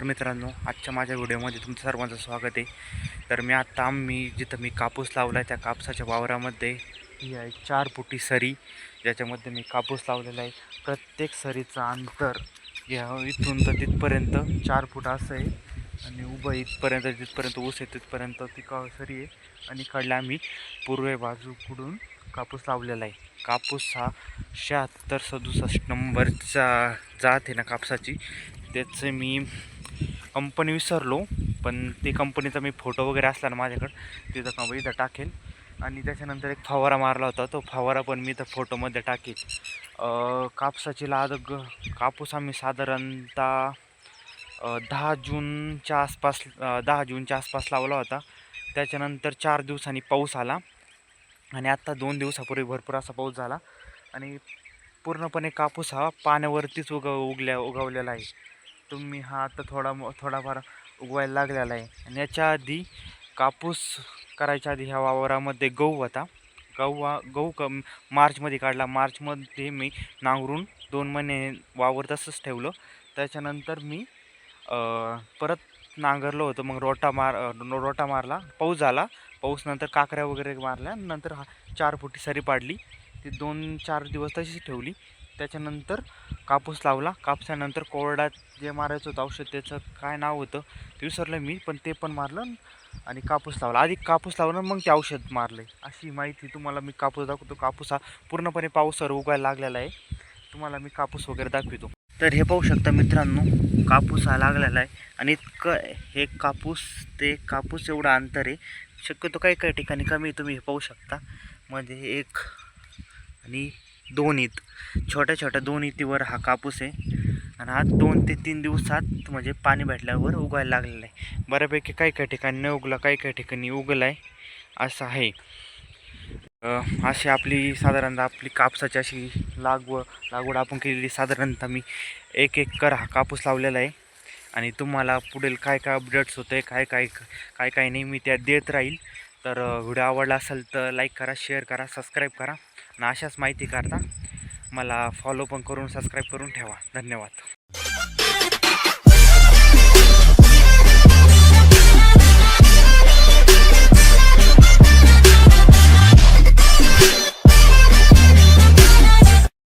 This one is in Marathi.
नमस्कार मित्रांनो आजच्या माझ्या व्हिडिओमध्ये तुमचं सर्वांचं स्वागत आहे. तर मी आत्ता आम्ही जिथं मी कापूस लावला आहे त्या कापसाच्या वावरामध्ये ही आहे चार फुटी सरी. ज्याच्यामध्ये मी कापूस लावलेला आहे. प्रत्येक सरीचं अंतर या इथून तर तिथपर्यंत चार फूट असं आहे. आणि उभं इथपर्यंत जिथपर्यंत ऊस आहे तिथपर्यंत ती का सरी आहे. आणि कडला आम्ही पूर्वे बाजूकडून कापूस लावलेला आहे. कापूस हा शहात्तर सदुसष्ट नंबरचा जात आहे ना कापसाची. त्याचं मी कंपनी विसरलो पण ते कंपनीचा मी फोटो वगैरे असला ना माझ्याकडं तिथं का इथं टाकेल. आणि त्याच्यानंतर एक फवारा मारला होता तो फवारा पण मी इथं फोटोमध्ये टाकेल. कापसाची लाद ग कापूस आम्ही साधारणतः दहा जूनच्या आसपास दहा जूनच्या आसपास लावला होता. त्याच्यानंतर चार दिवसांनी पाऊस आला. आणि आत्ता दोन दिवसापूर्वी भरपूर असा पाऊस झाला. आणि पूर्णपणे कापूस हा पाण्यावरतीच उग उगल्या उगवलेला आहे. तुम्ही हा आता थोडा थोडाफार उगवायला लागलेला आहे. आणि याच्या आधी कापूस करायच्या आधी ह्या वावरामध्ये गहू होता. गहू हा गहू क मार्चमध्ये काढला. मार्चमध्ये मी नांगरून दोन महिने वावर तसंच ठेवलं. त्याच्यानंतर मी परत नांगरलं होतं. मग रोटा मार रोटा मारला. पाऊस झाला. पाऊस नंतर काकऱ्या वगैरे मारल्या. नंतर हा चार फुटी सरी पाडली. ती दोन चार दिवस तशीच ठेवली. त्याच्यानंतर कापूस लावला. कापसानंतर कोरडात जे मारायचं होतं औषध त्याचं काय नाव होतं ते विसरलं मी पण ते पण मारलं आणि कापूस लावला. आधी कापूस लावलं मग ते औषध मारलं अशी माहिती तुम्हाला मी कापूस दाखवतो. कापूस हा पूर्णपणे पावसावर उगायला लागलेला आहे. तुम्हाला मी कापूस वगैरे दाखवितो. तर हे पाहू शकता मित्रांनो कापूस हा लागलेला आहे आणि इतकं हे कापूस ते कापूस एवढं अंतर आहे. शक्यतो काही काही ठिकाणी कमी तुम्ही हे पाहू शकता. म्हणजे एक आणि दोन ईत छोट्या छोट्या दोन इतीवर हा कापूस आहे. आणि हा दोन ते तीन दिवसात म्हणजे पाणी भेटल्यावर उगायला लागलेला आहे. बऱ्यापैकी काही काही ठिकाणी न उगला काही काही ठिकाणी उगला आहे असं आहे. अशी आपली साधारणतः आपली कापसाची अशी लागवड लागवड आपण केलेली साधारणतः मी एक एकर हा कापूस लावलेला आहे. आणि तुम्हाला पुढील काय काय अपडेट्स होते आहे काय काय काय काय नाही मी त्या देत राहील. तर व्हिडिओ आवडला असेल तर लाईक करा शेअर करा सबस्क्राईब करा. आणि अशाच माहिती करता मला फॉलो पण करून सबस्क्राईब करून ठेवा. धन्यवाद.